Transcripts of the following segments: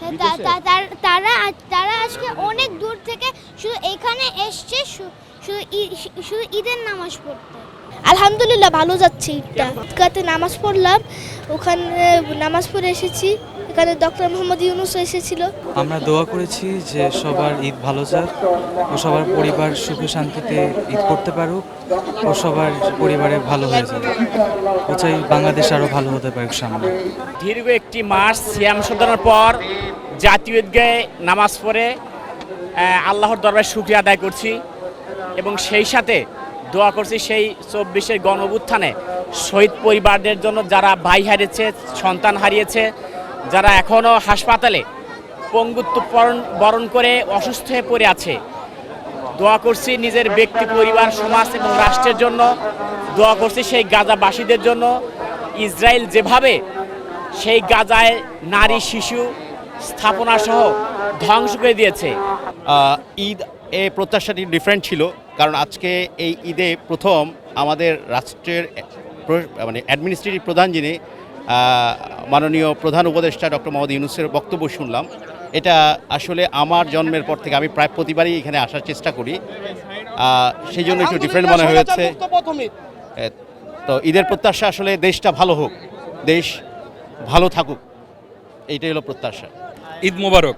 তার- তারা তারা আজকে অনেক দূর থেকে শুধু এখানে এসছে শুধু শুধু ঈদের নামাজ পড়তে। আলহামদুলিল্লাহ ভালো যাচ্ছে ঈদটা। ঈদগাতে নামাজ পড়লাম ওখানে নামাজ পড়ে এসেছি। এখানে ডক্টর মোহাম্মদ ইউনুস এসেছিল। আমরা দোয়া করেছি যে সবার ঈদ ভালো যাক ও সবার পরিবার সুখে শান্তিতে ঈদ করতে পারুক ও সবার পরিবারে ভালো হয়ে যাবে। ও চাই বাংলাদেশ আরও ভালো হতে পারে সামনে। দীর্ঘ একটি মাস সিয়াম সাধনার পর জাতীয় ঈদগাহে নামাজ পড়ে আল্লাহর দরবারে শুক্রিয়া আদায় করছি এবং সেই সাথে দোয়া করছি সেই চব্বিশের গণবুত্থানে শহীদ পরিবারদের জন্য যারা ভাই হারিয়েছে, সন্তান হারিয়েছে, যারা এখনও হাসপাতালে পঙ্গুত্ব বরণ- বরণ করে অসুস্থ হয়ে পড়ে আছে, দোয়া করছি নিজের ব্যক্তি, পরিবার, সমাজ এবং রাষ্ট্রের জন্য, দোয়া করছি সেই গাজাবাসীদের জন্য। ইসরায়েল যেভাবে সেই গাজায় নারী, শিশু স্থাপনা সহ ধ্বংস করে দিয়েছে। ঈদ এ প্রত্যাশাটি ডিফারেন্ট ছিল কারণ আজকে এই ঈদে প্রথম আমাদের রাষ্ট্রের মানে অ্যাডমিনিস্ট্রেটিভ প্রধান যিনি মাননীয় প্রধান উপদেষ্টা ডক্টর মোহাম্মদ ইউনুসের বক্তব্য শুনলাম। এটা আসলে আমার জন্মের পর থেকে আমি প্রায় প্রতিবারই এখানে আসার চেষ্টা করি। সেই জন্য একটু ডিফারেন্ট মনে হয়েছে। তো ঈদের প্রত্যাশা আসলে দেশটা ভালো হোক দেশ ভালো থাকুক এইটাই হলো প্রত্যাশা। ঈদ মোবারক।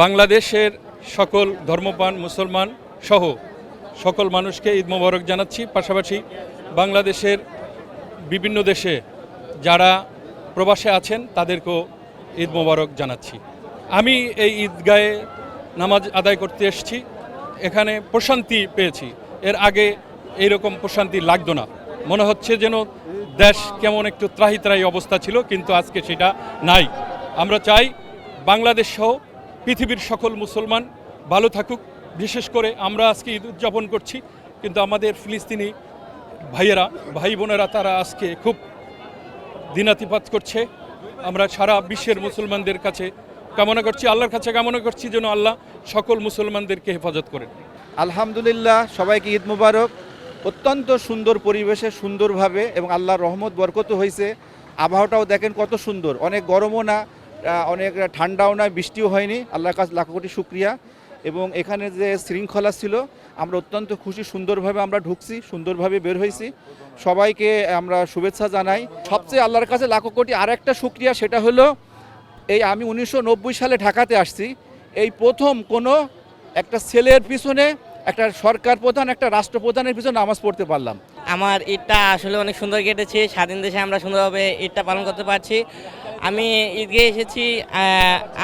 বাংলাদেশের সকল ধর্মপান মুসলমান সহ সকল মানুষকে ঈদ মোবারক জানাচ্ছি। পাশাপাশি বাংলাদেশের বিভিন্ন দেশে যারা প্রবাসে আছেন, তাদেরকেও ঈদ মোবারক জানাচ্ছি। আমি এই ঈদগাহে নামাজ আদায় করতে এসেছি। এখানে প্রশান্তি পেয়েছি। এর আগে এইরকম প্রশান্তি লাগতো না। মনে হচ্ছে যেন দেশ কেমন একটু ত্রাহি ত্রাহি অবস্থা ছিল, কিন্তু আজকে সেটা নাই। আমরা চাই বাংলাদেশ সহ পৃথিবীর সকল মুসলমান ভালো থাকুক। বিশেষ করে আমরা আজকে ঈদ উদযাপন করছি, কিন্তু আমাদের ফিলিস্তিনি ভাইয়েরা, ভাই বোনেরা, তারা আজকে খুব দিনাতিপাত করছে। আমরা সারা বিশ্বের মুসলমানদের কাছে কামনা করছি, আল্লাহর কাছে কামনা করছি যেন আল্লাহ সকল মুসলমানদেরকে হেফাজত করেন। আলহামদুলিল্লাহ, সবাইকে ঈদ মুবারক। অত্যন্ত সুন্দর পরিবেশে, সুন্দরভাবে এবং আল্লাহর রহমত বরকত হয়েছে আবহাওয়াটাও দেখেন কত সুন্দর। অনেক গরমও না অনেক ঠান্ডাও নয়, বৃষ্টিও হয়নি। আল্লাহর কাছে লাখ কোটি শুক্রিয়া। এবং এখানে যে শৃঙ্খলা ছিল, আমরা অত্যন্ত খুশি, সুন্দরভাবে আমরা ঢুকছি, সুন্দরভাবে বের হয়েছি। সবাইকে আমরা শুভেচ্ছা জানাই। সবচেয়ে আল্লাহর কাছে লাখো কোটি আর একটা শুক্রিয়া, সেটা হলো, এই আমি উনিশশো নব্বই সালে ঢাকাতে আসছি। এই প্রথম কোনো একটা ছেলের পিছনে, একটা সরকার প্রধান, একটা রাষ্ট্রপ্রধানের পিছনে নামাজ পড়তে পারলাম। আমার ঈদটা আসলে অনেক সুন্দর কেটেছে। স্বাধীন দেশে আমরা সুন্দরভাবে ঈদটা পালন করতে পারছি। আমি ঈদগে এসেছি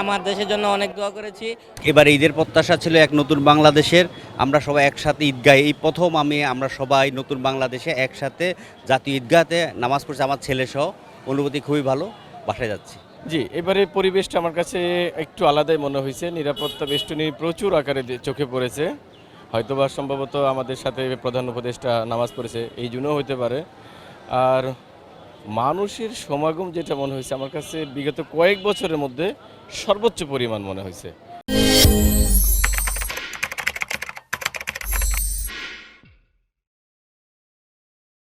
আমার দেশের জন্য অনেক দোয়া করেছি। এবার ঈদের প্রত্যাশা ছিল এক নতুন বাংলাদেশের। আমরা সবাই একসাথে ঈদগাহে এই প্রথম আমি আমরা সবাই নতুন বাংলাদেশে একসাথে জাতীয় ঈদগাহতে নামাজ পড়ছি আমার ছেলে সহ। অনুভূতি খুবই ভালো বাসায় যাচ্ছি। জি এবারে পরিবেশটা আমার কাছে একটু আলাদাই মনে হয়েছে। নিরাপত্তা বেষ্টনী প্রচুর আকারে চোখে পড়েছে। হয়তোবা সম্ভবত আমাদের সাথে প্রধান উপদেষ্টা নামাজ পড়েছে এই জন্যও হতে পারে। আর মানুষের সমাগম যেটা মনে হয়েছে, আমার কাছে বিগত কয়েক বছরের মধ্যে সর্বোচ্চ পরিমাণ মনে হয়েছে।